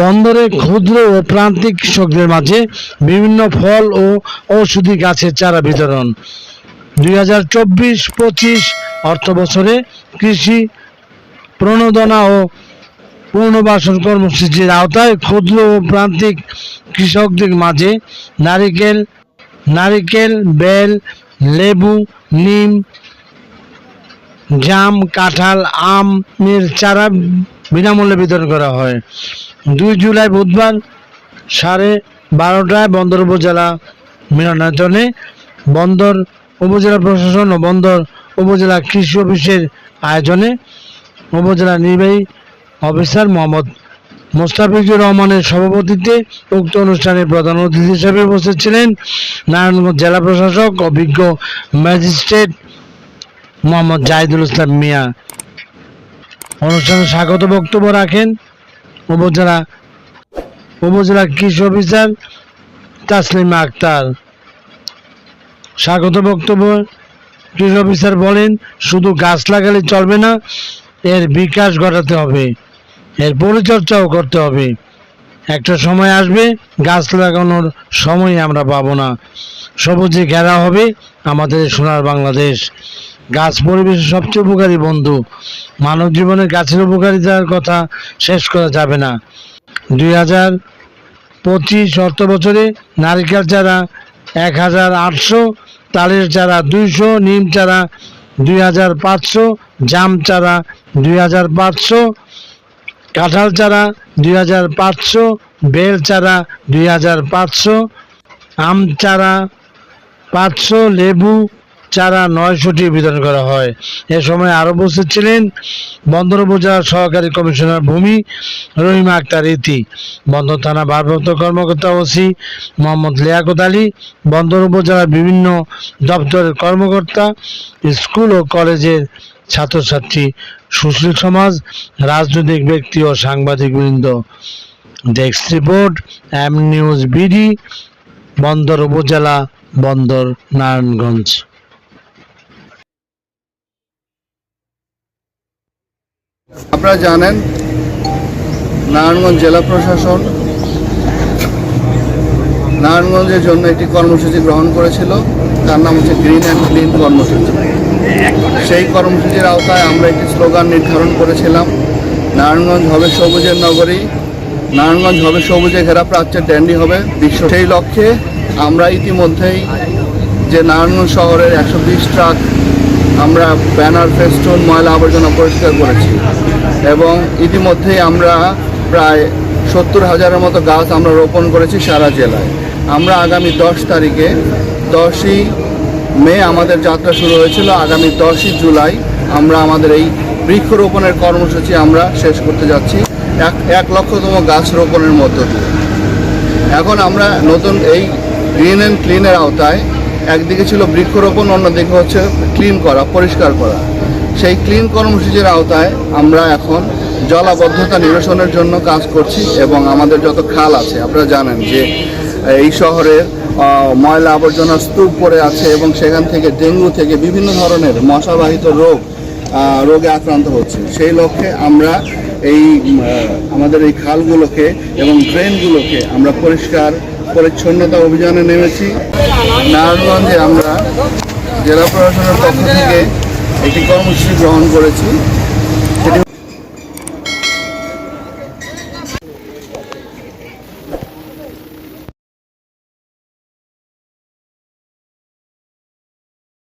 বন্দরে ক্ষুদ্র ও প্রান্তিক কৃষকদের মাঝে বিভিন্ন ফল ও ঔষধি গাছের চারা বিতরণ। দুই হাজার চব্বিশ পঁচিশ অর্থ বছরে কৃষি প্রণোদনা ও পুনর্বাসন কর্মসূচির আওতায় ক্ষুদ্র ও প্রান্তিক কৃষকদের মাঝে নারিকেল নারিকেল, বেল, লেবু, নিম, জাম, কাঁঠাল আমের চারা বিনামূল্যে বিতরণ করা হয়। দুই জুলাই বুধবার সাড়ে বারোটায় বন্দর উপজেলা মিলনায়তনে বন্দর উপজেলা প্রশাসন ও বন্দর উপজেলা কৃষি অফিসের আয়োজনে উপজেলা নির্বাহী অফিসার মোহাম্মদ মোস্তাফিজুর রহমানের সভাপতিত্বে উক্ত অনুষ্ঠানে প্রধান অতিথি হিসেবে উপস্থিত ছিলেন নারায়ণগঞ্জ জেলা প্রশাসক অভিজ্ঞ ম্যাজিস্ট্রেট মোহাম্মদ জাহিদুল ইসলাম মিয়া। অনুষ্ঠানে স্বাগত বক্তব্য রাখেন উপজেলা উপজেলা কৃষি অফিসার তাসলিমা আক্তার। স্বাগত বক্তব্য, কৃষি অফিসার বলেন, শুধু গাছ লাগালে চলবে না, এর বিকাশ ঘটাতে হবে, এর পরিচর্যাও করতে হবে। একটা সময় আসবে, গাছ লাগানোর সময় আমরা পাবো না। সবুজে ঘেরা হবে আমাদের সোনার বাংলাদেশ। গাছ পরিবেশের সবচেয়ে উপকারী বন্ধু। মানব জীবনের গাছের উপকারিতার কথা শেষ করা যাবে না। দুই হাজার পঁচিশ অর্থ বছরে নারিকেল চারা এক হাজার আটশো, তালের চারা দুইশো, নিম চারা দুই হাজার পাঁচশো, জাম চারা দুই হাজার পাঁচশো, কাঁঠাল চারা দুই হাজার পাঁচশো, বেল চারা দুই হাজার পাঁচশো, আম চারা পাঁচশো, লেবু চারা নয়শোটি বিতরণ করা হয়। এ সময় আরও উপস্থিত ছিলেন বন্দর উপজেলার সহকারী কমিশনার ভূমি রহিমা আক্তার ইতি, বন্দর থানা ভারপ্রাপ্ত কর্মকর্তা ওসি মোহাম্মদ লিয়াকত আলী, বন্দর উপজেলার বিভিন্ন দপ্তরের কর্মকর্তা, স্কুল ও কলেজের ছাত্রছাত্রী, সুশীল সমাজ, রাজনৈতিক ব্যক্তি ও সাংবাদিক বৃন্দ desk report, M news BD, Bandar উপজেলা, বন্দর নারায়ণগঞ্জ। আপনারা জানেন, নারায়ণগঞ্জ জেলা প্রশাসন নারায়ণগঞ্জের জন্য একটি কর্মসূচি গ্রহণ করেছিল। তার নাম হচ্ছে গ্রিন অ্যান্ড ক্লিন কর্মসূচি। সেই কর্মসূচির আওতায় আমরা একটি স্লোগান নির্ধারণ করেছিলাম। নারায়ণগঞ্জ হবে সবুজের নগরী। নারায়ণগঞ্জ হবে সবুজে ঘেরা প্রাচ্যের ড্যান্ডি হবে। বিশ্ব সেই লক্ষ্যে আমরা ইতিমধ্যেই যে নারায়ণগঞ্জ শহরের একশো বিশ ট্রাক আমরা ব্যানার, ফেস্টুন, ময়লা আবর্জনা পরিষ্কার করেছি। এবং ইতিমধ্যেই আমরা প্রায় সত্তর হাজারের মতো গাছ আমরা রোপণ করেছি সারা জেলায়। আমরা আগামী দশ তারিখে দশই মে আমাদের যাত্রা শুরু হয়েছিল। আগামী দশই জুলাই আমরা আমাদের এই বৃক্ষরোপণের কর্মসূচি আমরা শেষ করতে যাচ্ছি। এক এক লক্ষতম গাছ রোপণের মধ্য দিয়ে। এখন আমরা নতুন এই গ্রিন অ্যান্ড ক্লিনের আওতায়, একদিকে ছিল বৃক্ষরোপণ, অন্যদিকে হচ্ছে ক্লিন করা, পরিষ্কার করা। সেই ক্লিন কর্মসূচির আওতায় আমরা এখন জলাবদ্ধতা নিরসনের জন্য কাজ করছি এবং আমাদের যত খাল আছে, আপনারা জানেন যে এই শহরের ময়লা আবর্জনা স্তূপ পড়ে আছে এবং সেখান থেকে ডেঙ্গু থেকে বিভিন্ন ধরনের মশাবাহিত রোগ রোগে আক্রান্ত হচ্ছে। সেই লক্ষ্যে আমরা এই আমাদের এই খালগুলোকে এবং ড্রেনগুলোকে আমরা পরিষ্কার পরিচ্ছন্নতা অভিযানে নেমেছি। নারায়ণগঞ্জে আমরা জেলা প্রশাসনের পক্ষ থেকে একটি কর্মসূচি গ্রহণ করেছি।